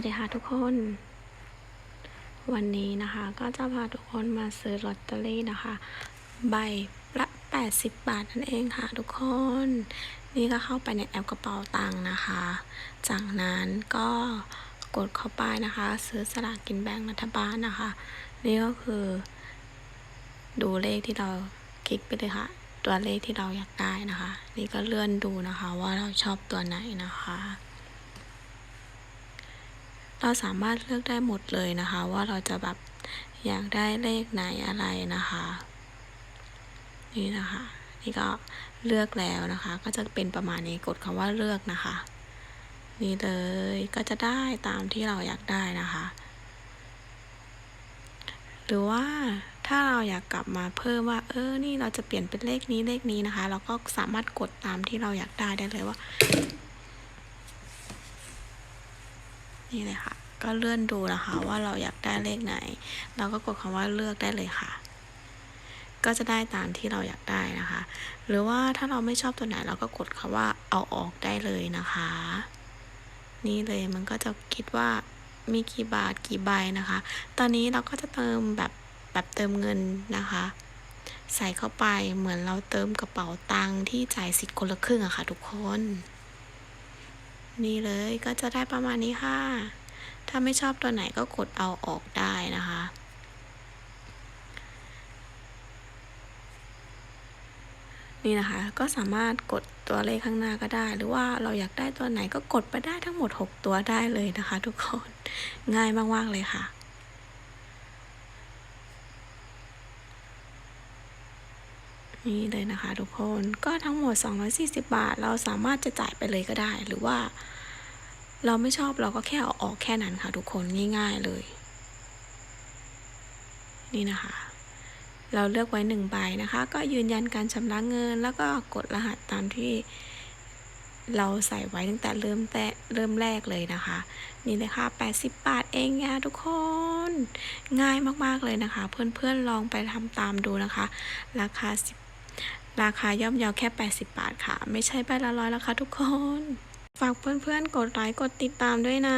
วัสดีค่ะทุกคน วันนี้นะคะก็จะพาทุกคนมาซื้อลอตเตอรี่นะคะ ใบละ 80 บาทนั่นเองค่ะทุกคน นี่ก็เข้าไปในแอปกระเป๋าตังค์นะคะ จากนั้นก็กดเข้าไปนะคะ ซื้อสลากกินแบ่งรัฐบาลนะคะ นี่ก็คือ ดูเลขที่เราคลิกไปเลยค่ะ ตัวเลขที่เราอยากได้นะคะ นี่ก็เลื่อนดูนะคะว่าเราชอบตัวไหนนะคะ เราสามารถเลือกได้หมดเลยนะคะ ว่าเราจะแบบอยากได้เลขไหนอะไรนะคะ นี่นะคะ นี่ก็เลือกแล้วนะคะ ก็จะเป็นประมาณนี้กดคำว่าเลือกนะคะ นี่เลยก็จะได้ตามที่เราอยากได้นะคะ หรือว่าถ้าเราอยากกลับมาเพิ่มว่า เออ นี่เราจะเปลี่ยนเป็นเลขนี้เลขนี้นะคะ เราก็สามารถกดตามที่เราอยากได้ได้เลยว่า นี่เลยค่ะ ก็เลื่อนดูนะคะ ว่าเราอยากได้เลขไหน เราก็กดคำว่าเลือกได้เลยค่ะ ก็จะได้ตามที่เราอยากได้นะคะ หรือว่าถ้าเราไม่ชอบตัวไหนเราก็กดคำว่าเอาออกได้เลยนะคะ นี่เลยมันก็จะคิดว่ามีกี่บาทกี่ใบนะคะ ตอนนี้เราก็จะเติมแบบแบบเติมเงินนะคะ ใส่เข้าไปเหมือนเราเติมกระเป๋าตังค์ที่จ่ายสิทธิ์คนละครึ่งอะค่ะทุกคน นี่เลยก็จะได้ประมาณนี้ค่ะ ถ้าไม่ชอบตัวไหนก็กดเอาออกได้นะคะ นี่นะคะก็สามารถกดตัวเลขข้างหน้าก็ได้ หรือว่าเราอยากได้ตัวไหนก็กดไปได้ทั้งหมด 6 ตัวได้เลยนะคะ ทุกคนง่ายมากๆเลยค่ะ นี่เลยนะคะทุกคนก็ทั้งหมด 240 บาท เราสามารถจะจ่ายไปเลยก็ได้ หรือว่า เราไม่ชอบเราก็แค่เอาออกแค่นั้นค่ะ ทุกคนง่าย ๆเลย นี่นะคะ เราเลือกไว้หนึ่งใบนะคะ ก็ยืนยันการชำระเงิน แล้วก็กดรหัสตามที่เราใส่ไว้ตั้งแต่เริ่มแต่เริ่มแรกเลยนะคะ นี่เลยค่ะ 80 บาทเองนะทุกคน ง่ายมากๆเลยนะคะ เพื่อนๆลองไปทำตามดูนะคะ ราคา 10 ราคาย่อมเยาแค่ 80 บาทค่ะ ไม่ใช่ใบละร้อยแล้วค่ะทุกคน ฝากเพื่อนๆ กดไลค์กดติดตามด้วยนะ